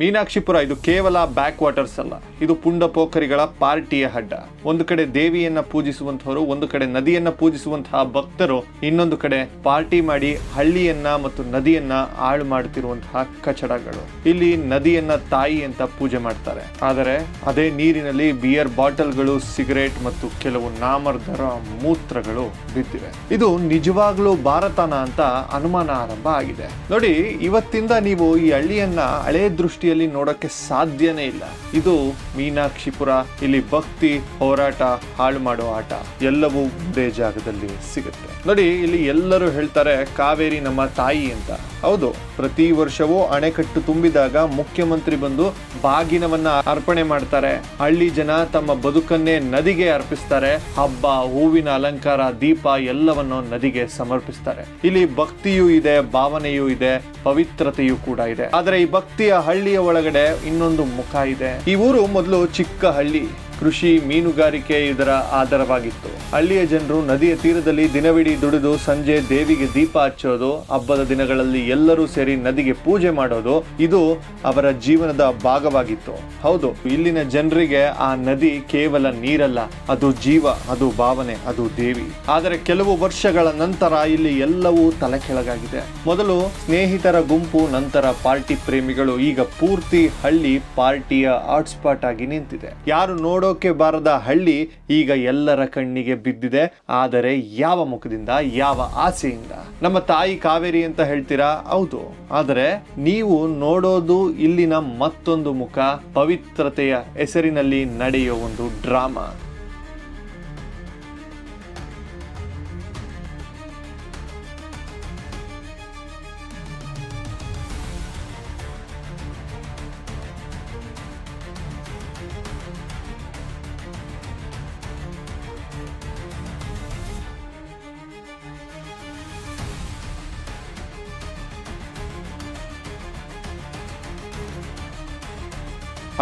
ಮೀನಾಕ್ಷಿಪುರ, ಇದು ಕೇವಲ back waters ಅಲ್ಲ. ಇದು ಪುಂಡ ಪೋಖರಿಗಳ ಪಾರ್ಟಿಯ ಅಡ್ಡ ಒಂದು ಕಡೆ ದೇವಿಯನ್ನ ಪೂಜಿಸುವಂತಹವರು, ಒಂದು ಕಡೆ ನದಿಯನ್ನ ಪೂಜಿಸುವಂತಹ ಭಕ್ತರು, ಇನ್ನೊಂದು ಕಡೆ ಪಾರ್ಟಿ ಮಾಡಿ ಹಳ್ಳಿಯನ್ನ ಮತ್ತು ನದಿಯನ್ನ ಹಾಳು ಮಾಡುತ್ತಿರುವಂತಹ ಕಚಡಗಳು. ಇಲ್ಲಿ ನದಿಯನ್ನ ತಾಯಿ ಅಂತ ಪೂಜೆ ಮಾಡ್ತಾರೆ. ಆದರೆ ಅದೇ ನೀರಿನಲ್ಲಿ ಬಿಯರ್ ಬಾಟಲ್ಗಳು, ಸಿಗರೇಟ್ ಮತ್ತು ಕೆಲವು ನಾಮರ್ಧರ ಮೂತ್ರಗಳು ಬಿದ್ದಿವೆ. ಇದು ನಿಜವಾಗ್ಲೂ ಭಾರತನ ಅಂತ ಅನುಮಾನ ಆರಂಭ ಆಗಿದೆ. ನೋಡಿ, ಇವತ್ತಿಂದ ನೀವು ಈ ಹಳ್ಳಿಯನ್ನ ಹಳೆ ದೃಷ್ಟಿಯಲ್ಲಿ ನೋಡಕ್ಕೆ ಸಾಧ್ಯನೇ ಇಲ್ಲ. ಇದು ಮೀನಾಕ್ಷಿಪುರ ಇಲ್ಲಿ ಭಕ್ತಿ, ಹೋರಾಟ, ಹಾಳು ಮಾಡೋ ಆಟ, ಎಲ್ಲವೂ ಒಂದೇ ಜಾಗದಲ್ಲಿ ಸಿಗುತ್ತೆ. ನೋಡಿ, ಇಲ್ಲಿ ಎಲ್ಲರೂ ಹೇಳ್ತಾರೆ, ಕಾವೇರಿ ನಮ್ಮ ತಾಯಿ ಅಂತ. ಹೌದು, ಪ್ರತಿ ವರ್ಷವೂ ಅಣೆಕಟ್ಟು ತುಂಬಿದಾಗ ಮುಖ್ಯಮಂತ್ರಿ ಬಂದು ಬಾಗಿನವನ್ನ ಅರ್ಪಣೆ ಮಾಡ್ತಾರೆ. ಹಳ್ಳಿ ಜನ ತಮ್ಮ ಬದುಕನ್ನೇ ನದಿಗೆ ಅರ್ಪಿಸ್ತಾರೆ. ಹಬ್ಬ, ಹೂವಿನ ಅಲಂಕಾರ, ದೀಪ ಎಲ್ಲವನ್ನು ನದಿಗೆ ಸಮರ್ಪಿಸ್ತಾರೆ. ಇಲ್ಲಿ ಭಕ್ತಿಯೂ ಇದೆ, ಭಾವನೆಯೂ ಇದೆ, ಪವಿತ್ರತೆಯೂ ಕೂಡ ಇದೆ. ಆದರೆ ಈ ಭಕ್ತಿಯ ಹಳ್ಳಿಯ ಒಳಗಡೆ ಇನ್ನೊಂದು ಮುಖ ಇದೆ. ಈ ಊರು ಮೊದಲು ಚಿಕ್ಕ ಹಳ್ಳಿ ಕೃಷಿ ಮೀನುಗಾರಿಕೆ ಇದರ ಆಧಾರವಾಗಿತ್ತು. ಹಳ್ಳಿಯ ಜನರು ನದಿಯ ತೀರದಲ್ಲಿ ದಿನವಿಡೀ ದುಡಿದು ಸಂಜೆ ದೇವಿಗೆ ದೀಪ ಹಚ್ಚೋದು, ಹಬ್ಬದ ದಿನಗಳಲ್ಲಿ ಎಲ್ಲರೂ ಸೇರಿ ನದಿಗೆ ಪೂಜೆ ಮಾಡೋದು, ಇದು ಅವರ ಜೀವನದ ಭಾಗವಾಗಿತ್ತು. ಹೌದು, ಇಲ್ಲಿನ ಜನರಿಗೆ ಆ ನದಿ ಕೇವಲ ನೀರಲ್ಲ, ಅದು ಜೀವ, ಅದು ಭಾವನೆ, ಅದು ದೇವಿ. ಆದರೆ ಕೆಲವು ವರ್ಷಗಳ ನಂತರ ಇಲ್ಲಿ ಎಲ್ಲವೂ ತಲೆ ಕೆಳಗಾಗಿದೆ ಮೊದಲು ಸ್ನೇಹಿತರ ಗುಂಪು, ನಂತರ ಪಾರ್ಟಿ ಪ್ರೇಮಿಗಳು, ಈಗ ಪೂರ್ತಿ ಹಳ್ಳಿ ಪಾರ್ಟಿಯ ಹಾಟ್ಸ್ಪಾಟ್ ಆಗಿ ನಿಂತಿದೆ. ಯಾರು ನೋಡೋಕೆ ಬಾರದ ಹಳ್ಳಿ ಈಗ ಎಲ್ಲರ ಕಣ್ಣಿಗೆ ಬಿದ್ದಿದೆ. ಆದರೆ ಯಾವ ಮುಖದಿಂದ, ಯಾವ ಆಸೆಯಿಂದ? ನಮ್ಮ ತಾಯಿ ಕಾವೇರಿ ಅಂತ ಹೇಳ್ತೀರಾ? ಹೌದು. ಆದರೆ ನೀವು ನೋಡೋದು ಇಲ್ಲಿನ ಮತ್ತೊಂದು ಮುಖ, ಪವಿತ್ರತೆಯ ಹೆಸರಿನಲ್ಲಿ ನಡೆಯೋ ಒಂದು ಡ್ರಾಮಾ.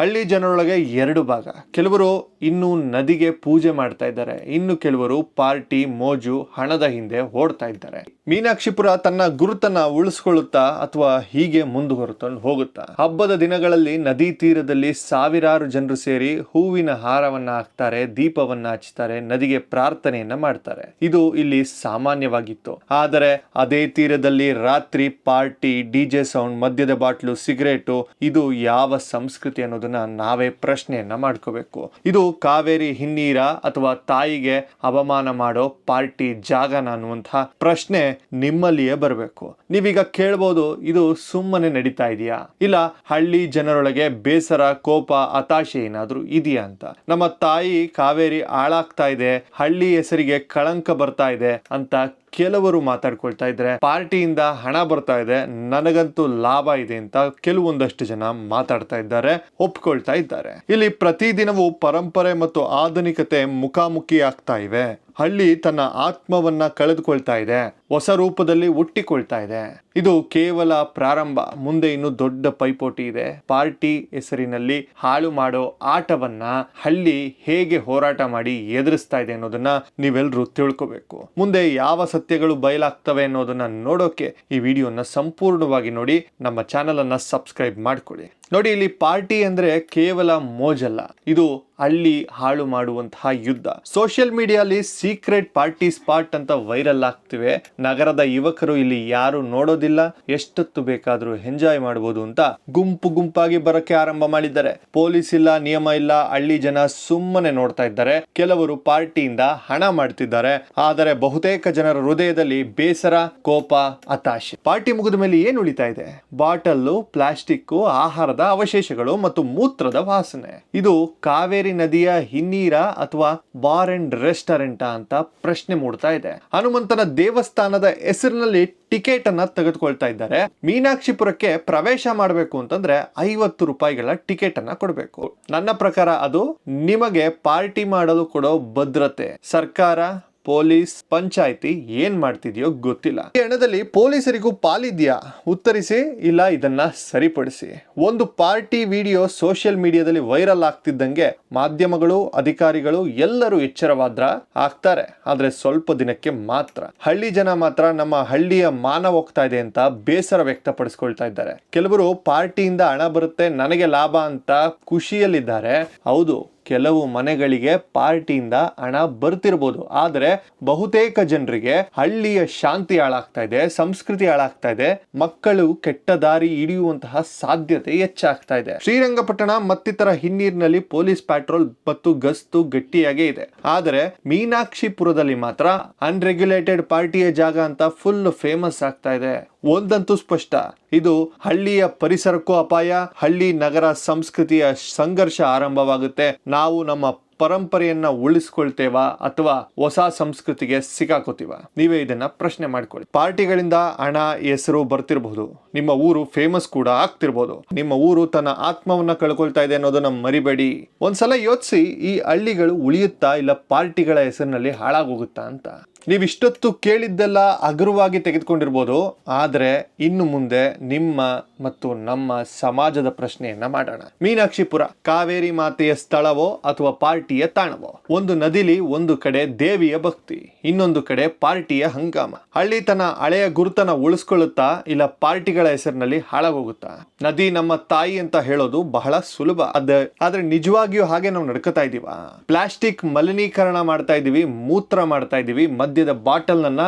ಹಳ್ಳಿ ಜನರೊಳಗೆ ಎರಡು ಭಾಗ. ಕೆಲವರು ಇನ್ನು ನದಿಗೆ ಪೂಜೆ ಮಾಡ್ತಾ ಇದ್ದಾರೆ. ಇನ್ನು ಕೆಲವರು ಪಾರ್ಟಿ, ಮೋಜು, ಹಣದ ಹಿಂದೆ ಓಡ್ತಾ ಇದ್ದಾರೆ. ಮೀನಾಕ್ಷಿಪುರ ತನ್ನ ಗುರುತನ್ನ ಉಳಿಸ್ಕೊಳ್ಳುತ್ತಾ ಅಥವಾ ಹೀಗೆ ಮುಂದುವರೆಕೊಂಡು ಹೋಗುತ್ತಾ? ಹಬ್ಬದ ದಿನಗಳಲ್ಲಿ ನದಿ ತೀರದಲ್ಲಿ ಸಾವಿರಾರು ಜನರು ಸೇರಿ ಹೂವಿನ ಹಾರವನ್ನ ಹಾಕ್ತಾರೆ, ದೀಪವನ್ನ ಹಚ್ತಾರೆ, ನದಿಗೆ ಪ್ರಾರ್ಥನೆಯನ್ನ ಮಾಡ್ತಾರೆ. ಇದು ಇಲ್ಲಿ ಸಾಮಾನ್ಯವಾಗಿತ್ತು. ಆದರೆ ಅದೇ ತೀರದಲ್ಲಿ ರಾತ್ರಿ ಪಾರ್ಟಿ ಡಿಜೆ ಸೌಂಡ್, ಮದ್ಯದ ಬಾಟ್ಲು, ಸಿಗರೇಟು, ಇದು ಯಾವ ಸಂಸ್ಕೃತಿ ಅನ್ನೋದನ್ನ ನಾವೇ ಪ್ರಶ್ನೆಯನ್ನ ಮಾಡ್ಕೋಬೇಕು. ಇದು ಕಾವೇರಿ ಹಿನ್ನೀರ ಅಥವಾ ತಾಯಿಗೆ ಅವಮಾನ ಮಾಡೋ ಪಾರ್ಟಿ ಜಾಗನ ಅನ್ನುವಂತಹ ಪ್ರಶ್ನೆ ನಿಮ್ಮಲ್ಲಿಯೇ ಬರಬೇಕು. ನೀವೀಗ ಕೇಳ್ಬೋದು, ಇದು ಸುಮ್ಮನೆ ನಡೀತಾ ಇದೆಯಾ? ಇಲ್ಲ, ಹಳ್ಳಿ ಜನರೊಳಗೆ ಬೇಸರ, ಕೋಪ, ಹತಾಶೆ ಏನಾದ್ರೂ ಇದೆಯಾ ಅಂತ? ನಮ್ಮ ತಾಯಿ ಕಾವೇರಿ ಹಾಳಾಗ್ತಾ ಇದೆ, ಹಳ್ಳಿ ಹೆಸರಿಗೆ ಕಳಂಕ ಬರ್ತಾ ಇದೆ ಅಂತ ಕೆಲವರು ಮಾತಾಡ್ಕೊಳ್ತಾ ಇದ್ರೆ ಪಾರ್ಟಿಯಿಂದ ಹಣ ಬರ್ತಾ ಇದೆ, ನನಗಂತೂ ಲಾಭ ಇದೆ ಅಂತ ಕೆಲವೊಂದಷ್ಟು ಜನ ಮಾತಾಡ್ತಾ ಇದ್ದಾರೆ, ಒಪ್ಕೊಳ್ತಾ ಇದ್ದಾರೆ. ಇಲ್ಲಿ ಪ್ರತಿದಿನವೂ ಪರಂಪರೆ ಮತ್ತು ಆಧುನಿಕತೆ ಮುಖಾಮುಖಿ ಆಗ್ತಾ ಇವೆ. ಹಳ್ಳಿ ತನ್ನ ಆತ್ಮವನ್ನ ಕಳೆದುಕೊಳ್ತಾ ಇದೆ. ಹೊಸ ರೂಪದಲ್ಲಿ ಹುಟ್ಟಿಕೊಳ್ತಾ ಇದೆ. ಇದು ಕೇವಲ ಪ್ರಾರಂಭ. ಮುಂದೆ ಇನ್ನು ದೊಡ್ಡ ಪೈಪೋಟಿ ಇದೆ. ಪಾರ್ಟಿ ಹೆಸರಿನಲ್ಲಿ ಹಾಳು ಮಾಡೋ ಆಟವನ್ನ ಹಳ್ಳಿ ಹೇಗೆ ಹೋರಾಟ ಮಾಡಿ ಎದುರಿಸ್ತಾ ಇದೆ ಅನ್ನೋದನ್ನ ನೀವೆಲ್ಲರೂ ತಿಳ್ಕೋಬೇಕು. ಮುಂದೆ ಯಾವ ಸತ್ಯಗಳು ಬಯಲಾಗ್ತವೆ ಅನ್ನೋದನ್ನ ನೋಡೋಕೆ ಈ ವಿಡಿಯೋನ ಸಂಪೂರ್ಣವಾಗಿ ನೋಡಿ, ನಮ್ಮ ಚಾನಲ್ ಅನ್ನ ಸಬ್ಸ್ಕ್ರೈಬ್ ಮಾಡ್ಕೊಳ್ಳಿ. ನೋಡಿ, ಇಲ್ಲಿ ಪಾರ್ಟಿ ಅಂದ್ರೆ ಕೇವಲ ಮೋಜಲ್ಲ. ಇದು ಹಳ್ಳಿ ಹಾಳು ಮಾಡುವಂತಹ ಯುದ್ಧ. ಸೋಷಿಯಲ್ ಮೀಡಿಯಾಲಿ ಸೀಕ್ರೆಟ್ ಪಾರ್ಟಿ ಸ್ಪಾಟ್ ಅಂತ ವೈರಲ್ ಆಗ್ತಿವೆ. ನಗರದ ಯುವಕರು ಇಲ್ಲಿ ಯಾರು ನೋಡೋದಿಲ್ಲ. ಎಷ್ಟೊತ್ತು ಬೇಕಾದ್ರೂ ಎಂಜಾಯ್ ಮಾಡಬಹುದು ಅಂತ ಗುಂಪು ಗುಂಪಾಗಿ ಬರಕ್ಕೆ ಆರಂಭ ಮಾಡಿದ್ದಾರೆ. ಪೊಲೀಸ್ ಇಲ್ಲ, ನಿಯಮ ಇಲ್ಲ, ಹಳ್ಳಿ ಜನ ಸುಮ್ಮನೆ ನೋಡ್ತಾ ಇದ್ದಾರೆ. ಕೆಲವರು ಪಾರ್ಟಿಯಿಂದ ಹಣ ಮಾಡ್ತಿದ್ದಾರೆ. ಆದರೆ ಬಹುತೇಕ ಜನರ ಹೃದಯದಲ್ಲಿ ಬೇಸರ, ಕೋಪ, ಹತಾಶೆ. ಪಾರ್ಟಿ ಮುಗಿದ ಮೇಲೆ ಏನ್ ಉಳಿತಾ ಇದೆ? ಬಾಟಲ್ಲು ಪ್ಲಾಸ್ಟಿಕ್ ಆಹಾರದ ಅವಶೇಷಗಳು ಮತ್ತು ಮೂತ್ರದ ವಾಸನೆ. ಇದು ಕಾವೇರಿ ನದಿಯ ಹಿನ್ನೀರ ಅಥವಾ ಬಾರ್ ಅಂಡ್ ರೆಸ್ಟೋರೆಂಟ್ ಅಂತ ಪ್ರಶ್ನೆ ಮೂಡ್ತಾ ಇದೆ. ಹನುಮಂತನ ದೇವಸ್ಥಾನದ ಹೆಸರಿನಲ್ಲಿ ಟಿಕೆಟ್ ಅನ್ನ ತೆಗೆದುಕೊಳ್ತಾ ಇದ್ದಾರೆ. ಮೀನಾಕ್ಷಿಪುರಕ್ಕೆ ಪ್ರವೇಶ ಮಾಡಬೇಕು ಅಂತಂದ್ರೆ ಐವತ್ತು ರೂಪಾಯಿಗಳ ಟಿಕೆಟ್ ಅನ್ನ ಕೊಡಬೇಕು. ನನ್ನ ಪ್ರಕಾರ ಅದು ನಿಮಗೆ ಪಾರ್ಟಿ ಮಾಡಲು ಕೊಡೋ ಭದ್ರತೆ. ಸರ್ಕಾರ, ಪೊಲೀಸ್, ಪಂಚಾಯಿತಿ ಏನ್ ಮಾಡ್ತಿದ್ಯೋ ಗೊತ್ತಿಲ್ಲ. ಈ ಹಣದಲ್ಲಿ ಪೊಲೀಸರಿಗೂ ಪಾಲಿದ್ಯಾ? ಉತ್ತರಿಸಿ, ಇಲ್ಲ ಇದನ್ನ ಸರಿಪಡಿಸಿ. ಒಂದು ಪಾರ್ಟಿ ವಿಡಿಯೋ ಸೋಷಿಯಲ್ ಮೀಡಿಯಾದಲ್ಲಿ ವೈರಲ್ ಆಗ್ತಿದ್ದಂಗೆ ಮಾಧ್ಯಮಗಳು, ಅಧಿಕಾರಿಗಳು ಎಲ್ಲರೂ ಎಚ್ಚರವಾದ್ರ ಆಗ್ತಾರೆ. ಆದ್ರೆ ಸ್ವಲ್ಪ ದಿನಕ್ಕೆ ಮಾತ್ರ. ಹಳ್ಳಿ ಜನ ಮಾತ್ರ ನಮ್ಮ ಹಳ್ಳಿಯ ಮಾನ ಹೋಗ್ತಾ ಇದೆ ಅಂತ ಬೇಸರ ವ್ಯಕ್ತಪಡಿಸ್ಕೊಳ್ತಾ ಇದ್ದಾರೆ. ಕೆಲವರು ಪಾರ್ಟಿಯಿಂದ ಹಣ ಬರುತ್ತೆ, ನನಗೆ ಲಾಭ ಅಂತ ಖುಷಿಯಲ್ಲಿದ್ದಾರೆ. ಹೌದು, ಕೆಲವು ಮನೆಗಳಿಗೆ ಪಾರ್ಟಿಯಿಂದ ಹಣ ಬರ್ತಿರ್ಬೋದು. ಆದರೆ ಬಹುತೇಕ ಜನರಿಗೆ ಹಳ್ಳಿಯ ಶಾಂತಿ ಹಾಳಾಗ್ತಾ ಇದೆ, ಸಂಸ್ಕೃತಿ ಹಾಳಾಗ್ತಾ ಇದೆ. ಮಕ್ಕಳು ಕೆಟ್ಟ ದಾರಿ ಹಿಡಿಯುವಂತಹ ಸಾಧ್ಯತೆ ಹೆಚ್ಚಾಗ್ತಾ ಇದೆ. ಶ್ರೀರಂಗಪಟ್ಟಣ ಮತ್ತಿತರ ಹಿನ್ನೀರಿನಲ್ಲಿ ಪೊಲೀಸ್ ಪ್ಯಾಟ್ರೋಲ್ ಮತ್ತು ಗಸ್ತು ಗಟ್ಟಿಯಾಗೇ ಇದೆ. ಆದರೆ ಮೀನಾಕ್ಷಿಪುರದಲ್ಲಿ ಮಾತ್ರ ಅನ್ರೆಗ್ಯುಲೇಟೆಡ್ ಪಾರ್ಟಿಯ ಜಾಗ ಅಂತ ಫುಲ್ ಫೇಮಸ್ ಆಗ್ತಾ ಇದೆ. ಒಂದಂತೂ ಸ್ಪಷ್ಟ. ಇದು ಹಳ್ಳಿಯ ಪರಿಸರಕ್ಕೂ ಅಪಾಯ, ಹಳ್ಳಿ ನಗರ ಸಂಸ್ಕೃತಿಯ ಸಂಘರ್ಷ ಆರಂಭವಾಗುತ್ತೆ. ನಾವು ನಮ್ಮ ಪರಂಪರೆಯನ್ನ ಉಳಿಸ್ಕೊಳ್ತೇವಾ ಅಥವಾ ಹೊಸ ಸಂಸ್ಕೃತಿಗೆ ಸಿಕ್ಕಾಕೋತೀವ? ನೀವೇ ಇದನ್ನ ಪ್ರಶ್ನೆ ಮಾಡ್ಕೊಳ್ಳಿ. ಪಾರ್ಟಿಗಳಿಂದ ಹಣ, ಹೆಸರು ಬರ್ತಿರಬಹುದು ನಿಮ್ಮ ಊರು ಫೇಮಸ್ ಕೂಡ ಆಗ್ತಿರ್ಬೋದು. ನಿಮ್ಮ ಊರು ತನ್ನ ಆತ್ಮವನ್ನ ಕಳ್ಕೊಳ್ತಾ ಇದೆ ಅನ್ನೋದನ್ನ ಮರಿಬೇಡಿ. ಒಂದ್ಸಲ ಯೋಚಿಸಿ, ಈ ಹಳ್ಳಿಗಳು ಉಳಿಯುತ್ತಾ ಇಲ್ಲ ಪಾರ್ಟಿಗಳ ಹೆಸರಿನಲ್ಲಿ ಹಾಳಾಗೋಗುತ್ತಾ ಅಂತ. ನೀವು ಇಷ್ಟೊತ್ತು ಕೇಳಿದ್ದೆಲ್ಲ ಹಗುರವಾಗಿ ತೆಗೆದುಕೊಂಡಿರ್ಬೋದು ಆದರೆ ಇನ್ನು ಮುಂದೆ ನಿಮ್ಮ ಮತ್ತು ನಮ್ಮ ಸಮಾಜದ ಪ್ರಶ್ನೆಯನ್ನ ಮಾಡೋಣ. ಮೀನಾಕ್ಷಿಪುರ, ಕಾವೇರಿ ಮಾತೆಯ ಸ್ಥಳವೋ ಅಥವಾ ಪಾರ್ಟಿಯ ತಾಣವೋ? ಒಂದು ನದಿಲಿ ಒಂದು ಕಡೆ ದೇವಿಯ ಭಕ್ತಿ, ಇನ್ನೊಂದು ಕಡೆ ಪಾರ್ಟಿಯ ಹಂಗಾಮ. ಹಳ್ಳಿ ತನ್ನ ಹಳೆಯ ಗುರುತನ ಉಳಿಸ್ಕೊಳ್ಳುತ್ತಾ ಇಲ್ಲ ಪಾರ್ಟಿಗಳ ಹೆಸರಿನಲ್ಲಿ ಹಾಳಾಗೋಗುತ್ತಾ? ನದಿ ನಮ್ಮ ತಾಯಿ ಅಂತ ಹೇಳೋದು ಬಹಳ ಸುಲಭ. ಅದ, ಆದ್ರೆ ನಿಜವಾಗಿಯೂ ಹಾಗೆ ನಾವು ನಡ್ಕೋತಾ ಇದೀವ? ಪ್ಲಾಸ್ಟಿಕ್ ಮಲಿನೀಕರಣ ಮಾಡ್ತಾ ಇದೀವಿ, ಮೂತ್ರ ಮಾಡ್ತಾ ಇದೀವಿ, ಮದ್ಯದ ಬಾಟಲ್ ನನ್ನ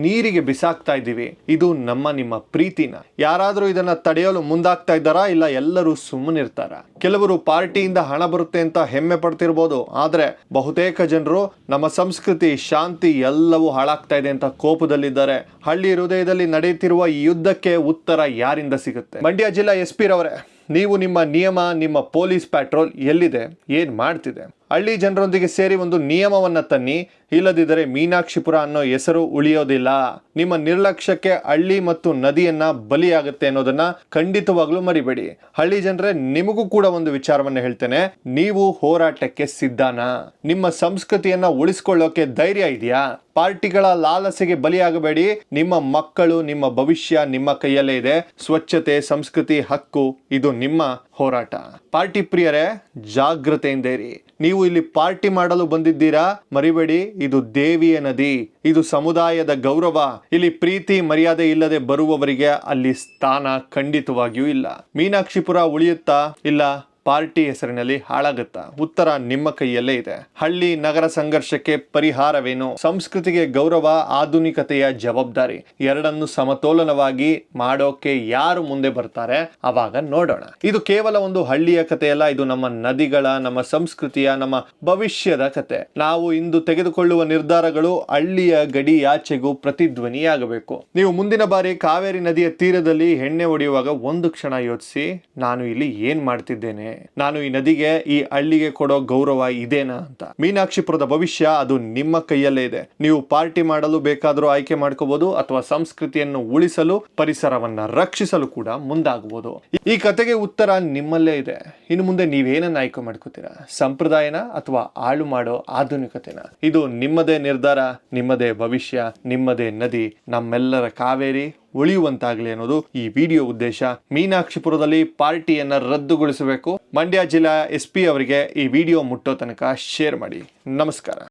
ನೀರಿಗೆ ಬಿಸಾಕ್ತಾ ಇದೀವಿ. ಇದು ನಮ್ಮ ನಿಮ್ಮ ಪ್ರೀತಿನ. ಯಾರಾದರೂ ಇದನ್ನ ತಡೆಯಲು ಮುಂದಾಗ್ತಾ ಇದ್ದಾರಾ ಇಲ್ಲ ಎಲ್ಲರೂ ಸುಮ್ಮನಿರ್ತಾರ? ಕೆಲವರು ಪಾರ್ಟಿಯಿಂದ ಹಣ ಬರುತ್ತೆ ಅಂತ ಹೆಮ್ಮೆ ಪಡ್ತಿರ್ಬೋದು, ಆದ್ರೆ ಬಹುತೇಕ ಜನರು ನಮ್ಮ ಸಂಸ್ಕೃತಿ, ಶಾಂತಿ ಎಲ್ಲವೂ ಹಾಳಾಗ್ತಾ ಇದೆ ಅಂತ ಕೋಪದಲ್ಲಿದ್ದಾರೆ. ಹಳ್ಳಿ ಹೃದಯದಲ್ಲಿ ನಡೆಯುತ್ತಿರುವ ಈ ಯುದ್ಧಕ್ಕೆ ಉತ್ತರ ಯಾರಿಂದ ಸಿಗುತ್ತೆ? ಮಂಡ್ಯ ಜಿಲ್ಲಾ ಎಸ್ ಪಿ ರವರೇ ನೀವು ನಿಮ್ಮ ನಿಯಮ, ನಿಮ್ಮ ಪೊಲೀಸ್ ಪ್ಯಾಟ್ರೋಲ್ ಎಲ್ಲಿದೆ, ಏನು ಮಾಡ್ತಿದೆ? ಹಳ್ಳಿ ಜನರೊಂದಿಗೆ ಸೇರಿ ಒಂದು ನಿಯಮವನ್ನು ತನ್ನಿ. ಇಲ್ಲದಿದ್ದರೆ ಮೀನಾಕ್ಷಿಪುರ ಅನ್ನೋ ಹೆಸರು ಉಳಿಯೋದಿಲ್ಲ. ನಿಮ್ಮ ನಿರ್ಲಕ್ಷ್ಯಕ್ಕೆ ಹಳ್ಳಿ ಮತ್ತು ನದಿಯನ್ನ ಬಲಿಯಾಗುತ್ತೆ ಅನ್ನೋದನ್ನ ಖಂಡಿತವಾಗ್ಲೂ ಮರಿಬೇಡಿ. ಹಳ್ಳಿ ಜನರೇ, ನಿಮಗೂ ಕೂಡ ಒಂದು ವಿಚಾರವನ್ನ ಹೇಳ್ತೇನೆ. ನೀವು ಹೋರಾಟಕ್ಕೆ ಸಿದ್ಧಾನ? ನಿಮ್ಮ ಸಂಸ್ಕೃತಿಯನ್ನ ಉಳಿಸ್ಕೊಳ್ಳೋಕೆ ಧೈರ್ಯ ಇದೆಯಾ? ಪಾರ್ಟಿಗಳ ಲಾಲಸೆಗೆ ಬಲಿಯಾಗಬೇಡಿ. ನಿಮ್ಮ ಮಕ್ಕಳು, ನಿಮ್ಮ ಭವಿಷ್ಯ ನಿಮ್ಮ ಕೈಯಲ್ಲೇ ಇದೆ. ಸ್ವಚ್ಛತೆ, ಸಂಸ್ಕೃತಿ, ಹಕ್ಕು, ಇದು ನಿಮ್ಮ ಹೋರಾಟ. ಪಾರ್ಟಿ ಪ್ರಿಯರೇ, ಜಾಗ್ರತೆಯಿಂದ ಇರಿ. ನೀವು ಇಲ್ಲಿ ಪಾರ್ಟಿ ಮಾಡಲು ಬಂದಿದ್ದೀರಾ? ಮರಿಬೇಡಿ, ಇದು ದೇವಿಯ ನದಿ. ಇದು ಸಮುದಾಯದ ಗೌರವ. ಇಲ್ಲಿ ಪ್ರೀತಿ, ಮರ್ಯಾದೆ ಇಲ್ಲದೆ ಬರುವವರಿಗೆ ಅಲ್ಲಿ ಸ್ಥಾನ ಖಂಡಿತವಾಗಿಯೂ ಇಲ್ಲ. ಮೀನಾಕ್ಷಿಪುರ ಉಳಿಯುತ್ತಾ? ಇಲ್ಲ. ಪಾರ್ಟಿ ಹೆಸರಿನಲ್ಲಿ ಹಾಳಾಗುತ್ತಾ. ಉತ್ತರ ನಿಮ್ಮ ಕೈಯಲ್ಲೇ ಇದೆ. ಹಳ್ಳಿ ನಗರ ಸಂಘರ್ಷಕ್ಕೆ ಪರಿಹಾರವೇನು? ಸಂಸ್ಕೃತಿಗೆ ಗೌರವ, ಆಧುನಿಕತೆಯ ಜವಾಬ್ದಾರಿ. ಎರಡನ್ನು ಸಮತೋಲನವಾಗಿ ಮಾಡೋಕೆ ಯಾರು ಮುಂದೆ ಬರ್ತಾರೆ? ಅವಾಗ ನೋಡೋಣ. ಇದು ಕೇವಲ ಒಂದು ಹಳ್ಳಿಯ ಕಥೆಯಲ್ಲ ಇದು ನಮ್ಮ ನದಿಗಳ, ನಮ್ಮ ಸಂಸ್ಕೃತಿಯ, ನಮ್ಮ ಭವಿಷ್ಯದ ಕತೆ. ನಾವು ಇಂದು ತೆಗೆದುಕೊಳ್ಳುವ ನಿರ್ಧಾರಗಳು ಹಳ್ಳಿಯ ಗಡಿಯಾಚೆಗೂ ಪ್ರತಿಧ್ವನಿಯಾಗಬೇಕು. ನೀವು ಮುಂದಿನ ಬಾರಿ ಕಾವೇರಿ ನದಿಯ ತೀರದಲ್ಲಿ ಎಣ್ಣೆ ಹೊಡೆಯುವಾಗ ಒಂದು ಕ್ಷಣ ಯೋಚಿಸಿ, ನಾನು ಇಲ್ಲಿ ಏನ್ ಮಾಡ್ತಿದ್ದೇನೆ? ನಾನು ಈ ನದಿಗೆ, ಈ ಹಳ್ಳಿಗೆ ಕೊಡೋ ಗೌರವ ಇದೇನಾ ಅಂತ. ಮೀನಾಕ್ಷಿಪುರದ ಭವಿಷ್ಯ ಅದು ನಿಮ್ಮ ಕೈಯಲ್ಲೇ ಇದೆ. ನೀವು ಪಾರ್ಟಿ ಮಾಡಲು ಬೇಕಾದರೂ ಆಯ್ಕೆ ಮಾಡ್ಕೋಬಹುದು ಅಥವಾ ಸಂಸ್ಕೃತಿಯನ್ನು ಉಳಿಸಲು, ಪರಿಸರವನ್ನ ರಕ್ಷಿಸಲು ಕೂಡ ಮುಂದಾಗಬಹುದು ಈ ಕತೆಗೆ ಉತ್ತರ ನಿಮ್ಮಲ್ಲೇ ಇದೆ. ಇನ್ನು ಮುಂದೆ ನೀವೇನನ್ನ ಆಯ್ಕೆ ಮಾಡ್ಕೋತೀರಾ? ಸಂಪ್ರದಾಯನ ಅಥವಾ ಆಳು ಮಾಡೋ ಆಧುನಿಕತೆನ? ಇದು ನಿಮ್ಮದೇ ನಿರ್ಧಾರ, ನಿಮ್ಮದೇ ಭವಿಷ್ಯ, ನಿಮ್ಮದೇ ನದಿ, ನಮ್ಮೆಲ್ಲರ ಕಾವೇರಿ. ಉಳಿಯುವಂತಾಗಲಿ ಅನ್ನೋದು ಈ ವಿಡಿಯೋ ಉದ್ದೇಶ. ಮೀನಾಕ್ಷಿಪುರದಲ್ಲಿ ಪಾರ್ಟಿಯನ್ನ ರದ್ದುಗೊಳಿಸಬೇಕು. ಮಂಡ್ಯ ಜಿಲ್ಲಾ ಎಸ್ ಪಿ ಅವರಿಗೆ ಈ ವಿಡಿಯೋ ಮುಟ್ಟೋ ತನಕ ಶೇರ್ ಮಾಡಿ. ನಮಸ್ಕಾರ.